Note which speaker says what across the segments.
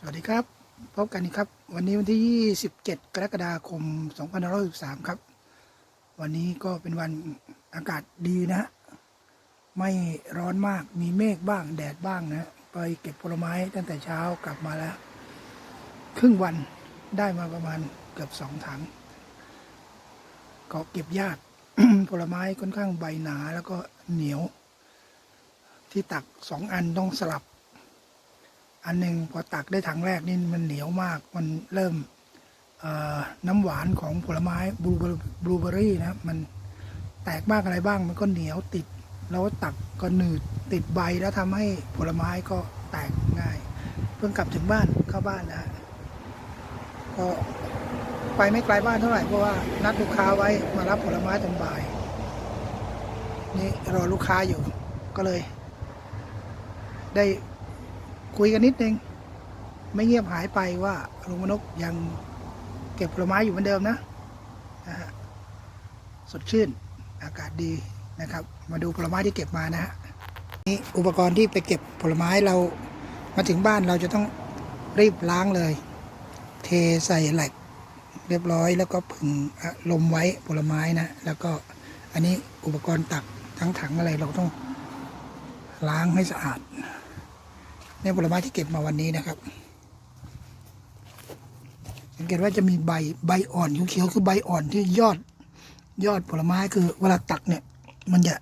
Speaker 1: สวัสดีครับ พบกันอีกครับ วันนี้วันที่ 27 กรกฎาคม 2563 ครับ วันนี้ก็เป็นวันอากาศดีนะฮะไม่ร้อนมากมีเมฆบ้างแดดบ้างนะฮะไปเก็บผลไม้ตั้งแต่เช้ากลับมาแล้ว ครึ่งวันได้มาประมาณเกือบสองถังก็เก็บยากผลไม้ค่อนข้างใบหนาแล้วก็เหนียว ที่ตักสองอันต้องสลับ อันหนึ่งพอตักได้ถังแรกนี่มันเหนียวมาก มันเริ่มน้ำหวานของผลไม้บลูเบอร์บลูเบอรี่นะมันแตกบ้างอะไรบ้าง มันก็เหนียวติด แล้วตักก็หนืดติดใบแล้วทำให้ผลไม้ก็แตกง่าย เพิ่งกลับถึงบ้านเข้าบ้านนะฮะก็ไปไม่ไกลบ้านเท่าไหร่เพราะว่านัดลูกค้าไว้มารับผลไม้ตอนบ่าย นี่รอลูกค้าอยู่ก็เลย ได้ คุยกันนิดนึง ไม่เงียบหายไปว่าลุงมนกยังเก็บผลไม้อยู่เหมือนเดิมนะนะฮะสดชื่นอากาศดีนะครับ มาดูผลไม้ที่เก็บมานะฮะนี่อุปกรณ์ที่ไปเก็บผลไม้เรามาถึงบ้านเราจะต้องรีบล้างเลย เทใส่แหลกเรียบร้อย แล้วก็ผึ่งลมไว้ผลไม้นะ แล้วก็อันนี้อุปกรณ์ตักทั้งถังอะไรเราต้องล้างให้สะอาด ในผลไม้ที่เก็บมาวันนี้นะครับสังเกตว่าจะมีใบใบอ่อนเขียวคือใบอ่อนที่ยอด ยอดผลไม้คือเวลาตักเนี่ย มันจะ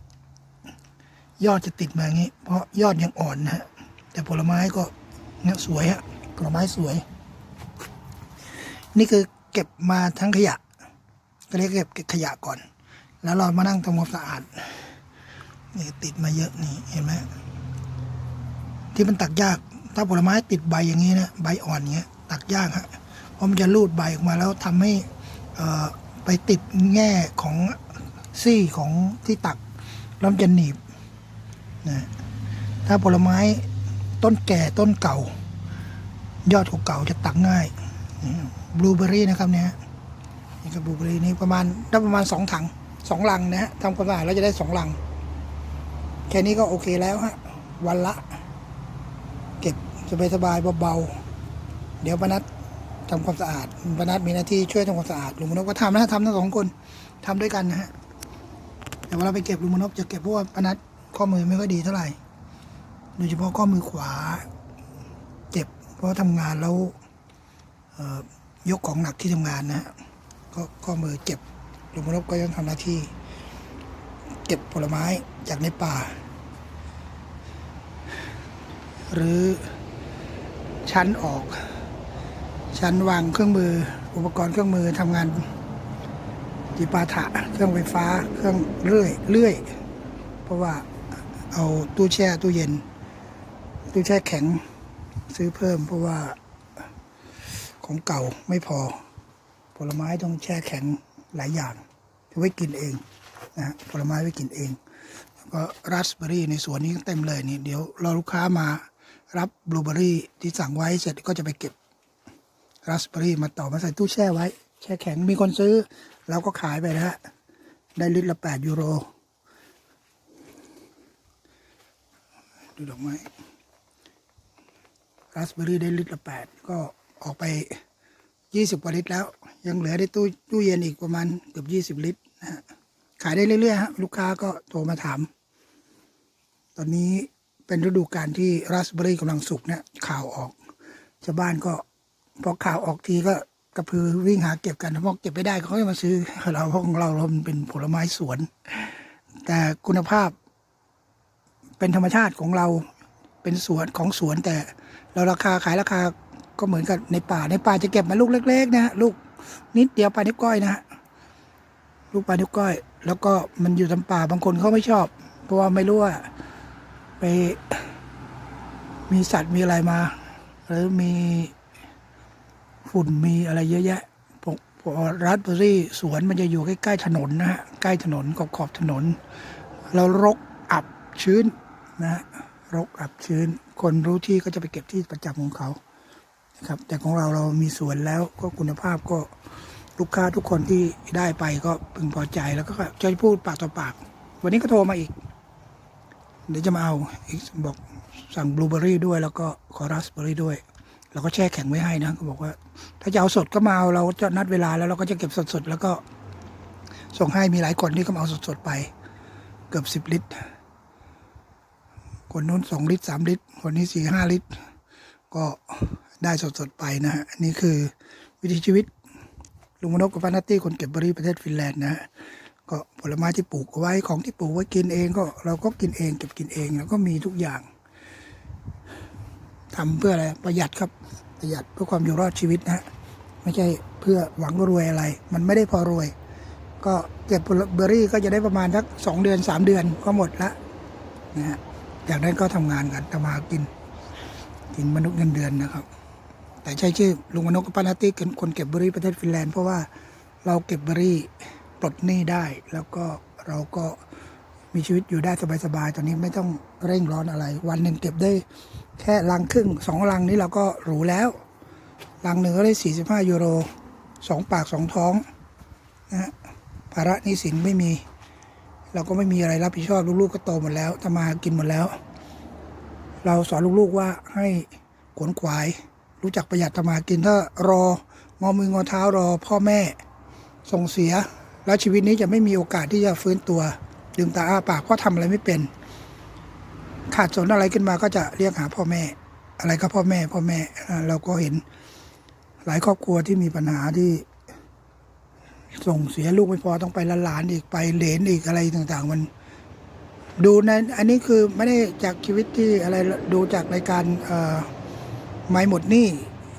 Speaker 1: ยอดจะติดมาอย่างนี้ เพราะยอดยังอ่อนนะฮะแต่ผลไม้ก็เนี่ยสวยฮะผลไม้สวย นี่คือเก็บมาทั้งขยะก็เรียกเก็บเก็บขยะก่อน แล้วเรามานั่งทำความสะอาดนี่ติดมาเยอะนี่เห็นไหม ที่มันตักยาก ถ้าผลไม้ติดใบอย่างนี้นะใบอ่อนเงี้ยตักยากฮะเพราะมันจะรูดใบออกมาแล้วทำให้ไปติดแง่ของซี่ของที่ตักแล้วมันจะหนีบนะถ้าผลไม้ต้นแก่ต้นเก่า ยอดเก่าจะตักง่ายบลูเบอรี่นะครับเนี่ยนี่ก็บลูเบอรี่นี่ประมาณได้ประมาณสองถังสองลังนะฮะทำความสะอาดแล้วจะได้สองลัง แค่นี้ก็โอเคแล้วฮะวันละ เก็บสบายเบาๆเดี๋ยวปนัดทำความสะอาดปนัดมีหน้าที่ช่วยทำความสะอาดลุงมนพก็ทำนะทำทั้งสองคนทำด้วยกันนะฮะแต่เวลาไปเก็บลุงมนพจะเก็บเพราะว่าปนัดข้อมือไม่ค่อยดีเท่าไหร่โดยเฉพาะข้อมือขวา เจ็บ เพราะทำงานแล้วยกของหนักที่ทำงานนะฮะก็ข้อมือเจ็บลุงมนพก็ยังทำหน้าที่ เก็บผลไม้จากในป่า หรือ ชั้นออก ชั้นวางเครื่องมือ อุปกรณ์เครื่องมือทำงานจิปาถะเครื่องไฟฟ้าเครื่องเลื่อยเลื่อย เพราะว่าเอาตู้แช่ตู้เย็น ตู้แช่แข็งซื้อเพิ่ม เพราะว่าของเก่าไม่พอ ผลไม้ต้องแช่แข็งหลายอย่างไว้กินเองนะผลไม้ไว้กินเอง แล้วก็ราสเบอร์รี่ในสวนนี้เต็มเลยนี่เดี๋ยวรอลูกค้ามา รับบลูเบอรี่ที่สั่งไว้เสร็จก็จะไปเก็บราสเบอรี่มาต่อมาใส่ตู้แช่ไว้ แช่แข็งมีคนซื้อ เราก็ขายไปนะฮะได้ลิตรละแปดยูโร ดูดอกไม้ราสเบอรี่ได้ลิตรละแปดก็ออกไปยี่สิบกว่าลิตรแล้ว ยังเหลือในตู้ตู้เย็นอีกประมาณเกือบยี่สิบลิตรนะฮะขายได้เรื่อยๆฮะลูกค้าก็โทรมาถาม ตอนนี้ เป็นฤดูการที่ราสเบอรี่กำลังสุกเนี่ยข่าวออกชาวบ้านก็พอข่าวออกทีก็กระพือวิ่งหาเก็บกันเพราะเก็บไม่ได้เขาจะมาซื้อเราเพราะของเราเราเป็นผลไม้สวน แต่คุณภาพ เป็นธรรมชาติของเราเป็นสวนของสวน แต่เราราคาขายราคาก็เหมือนกับในป่าในป่าจะเก็บมาลูกเล็ก ๆ นะฮะลูกนิดเดียวปลานิ้วก้อยนะฮะลูกปลานิ้วก้อย แล้วก็มันอยู่ตามป่าบางคนเขาไม่ชอบ เพราะว่าไม่รู้ว่า ไปมีสัตว์มีอะไรมา หรือมีฝุ่นมีอะไรเยอะแยะพวกรัสเบอร์รี่สวนมันจะอยู่ใกล้ๆถนนนะฮะใกล้ถนนขอบขอบถนนเรารกอับชื้นนะฮะรกอับชื้น คนรู้ที่ก็จะไปเก็บที่ประจำของเขานะครับแต่ของเราเรามีสวนแล้วก็คุณภาพก็ลูกค้าทุกคนที่ได้ไปก็พึงพอใจแล้วก็จะพูดปากต่อปาก วันนี้ก็โทรมาอีก เดี๋ยวจะมาเอาอีกบอกสั่งบลูเบอรี่ด้วย แล้วก็ขอราสเบอรี่ด้วยเราก็แช่แข็งไว้ให้นะเขาบอกว่า ถ้าจะเอาสดก็มาเอาเราจะนัดเวลาแล้วเราก็จะเก็บสดๆแล้วก็ ส่งให้มีหลายคนที่เขามาเอาสดๆไป เกือบสิบลิตร คนนู้นสองลิตรสามลิตร คนนี้สี่ห้าลิตร ก็ได้สดๆไปนะฮะนนี้คือวิถีชีวิตลุงมนกกับปานาตี้คนเก็บเบอร์รี่ประเทศฟินแลนด์นะฮะ ก็ผลไม้ที่ปลูกไว้ของที่ปลูกไว้กินเองก็เราก็กินเองเก็บกินเองแล้วก็มีทุกอย่างทำเพื่ออะไรประหยัดครับประหยัดเพื่อความอยู่รอดชีวิตนะฮะไม่ใช่เพื่อหวังรวยอะไร มันไม่ได้พอรวย ก็เก็บเบอร์รี่ก็จะได้ประมาณสักสองเดือนสามเดือนก็หมดละนะฮะจากนั้นก็ทำงานกันทำมากิน กินมนุษย์เงินเดือนนะครับ แต่ใช้ชื่อลุงมนกกับปานาติเป็นคนเก็บเบอร์รี่ประเทศฟินแลนด์เพราะว่าเราเก็บเบอร์รี่ ลดหนี้ได้ แล้วก็เราก็มีชีวิตอยู่ได้สบายๆ ตอนนี้ไม่ต้องเร่งร้อนอะไร วันหนึ่งเก็บได้แค่ลังครึ่งสองลังนี้เราก็หรูแล้ว ลังหนึ่งก็ได้ 45 ยูโรสองปากสองท้องนะฮะภาระหนี้สินไม่มี เราก็ไม่มีอะไรรับผิดชอบลูกๆก็โตหมดแล้วทำมากินหมดแล้ว เราสอนลูกๆว่าให้ขวนขวาย รู้จักประหยัดทำมากินถ้ารองอมืองอเท้ารอพ่อแม่ส่งเสีย แล้วชีวิตนี้จะไม่มีโอกาสที่จะฟื้นตัวลืมตาอ้าปากเพราะทำอะไรไม่เป็น ขาดสนอะไรขึ้นมาก็จะเรียกหาพ่อแม่ อะไรก็พ่อแม่ พ่อแม่เราก็เห็นหลายครอบครัวที่มีปัญหาที่ ส่งเสียลูกไม่พอต้องไปละหลานอีกไปเหลนอีกอะไรต่างๆ มัน ดูในอันนี้คือไม่ได้จากชีวิตที่อะไรดูจากรายการเอ่อไม่หมดหนี่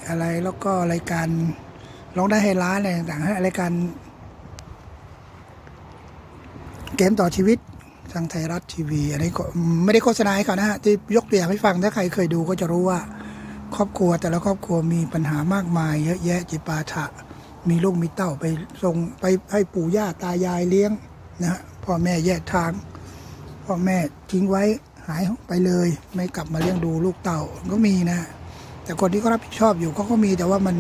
Speaker 1: อะไรแล้วก็รายการร้องได้ให้ล้านอะไรต่างๆรายการ เกมต่อชีวิตทางไทยรัฐทีวี อันนี้ไม่ได้โฆษณาให้เขานะฮะที่ยกตัวอย่างให้ฟังถ้าใครเคยดูก็จะรู้ว่า ครอบครัวแต่ละครอบครัวมีปัญหามากมาย เยอะแยะจิปาถะ มีลูกมีเต้าไปส่งไปให้ปู่ย่าตายายเลี้ยงนะฮะพ่อแม่แยกทางพ่อแม่ทิ้งไว้หายไปเลย ไม่กลับมาเลี้ยงดูลูกเต่าก็มีนะ แต่คนที่เขารับผิดชอบอยู่เขาก็มีแต่ว่ามัน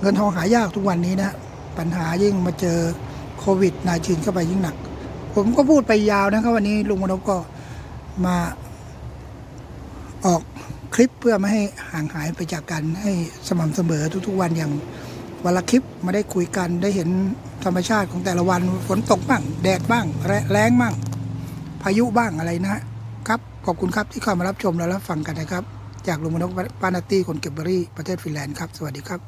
Speaker 1: เงินทองหายากทุกวันนี้นะ ปัญหายิ่งมาเจอโควิดนาชินเข้าไปยิ่งหนัก ผมก็พูดไปยาวนะครับวันนี้ลุงมนพก็มาออกคลิปเพื่อไม่ให้ห่างหายไปจากกันให้สม่ำเสมอทุกๆวันอย่างวันละคลิปมาได้คุยกันได้เห็นธรรมชาติของแต่ละวันฝนตกบ้าง แดดบ้าง แรแรงบ้าง พายุบ้างอะไรนะฮะครับ ขอบคุณครับที่เข้ามารับชมและรับฟังกันนะครับ จากลุงมนกปานาตี้คนเก็บเบอรี่ประเทศฟินแลนด์ครับ สวัสดีครับ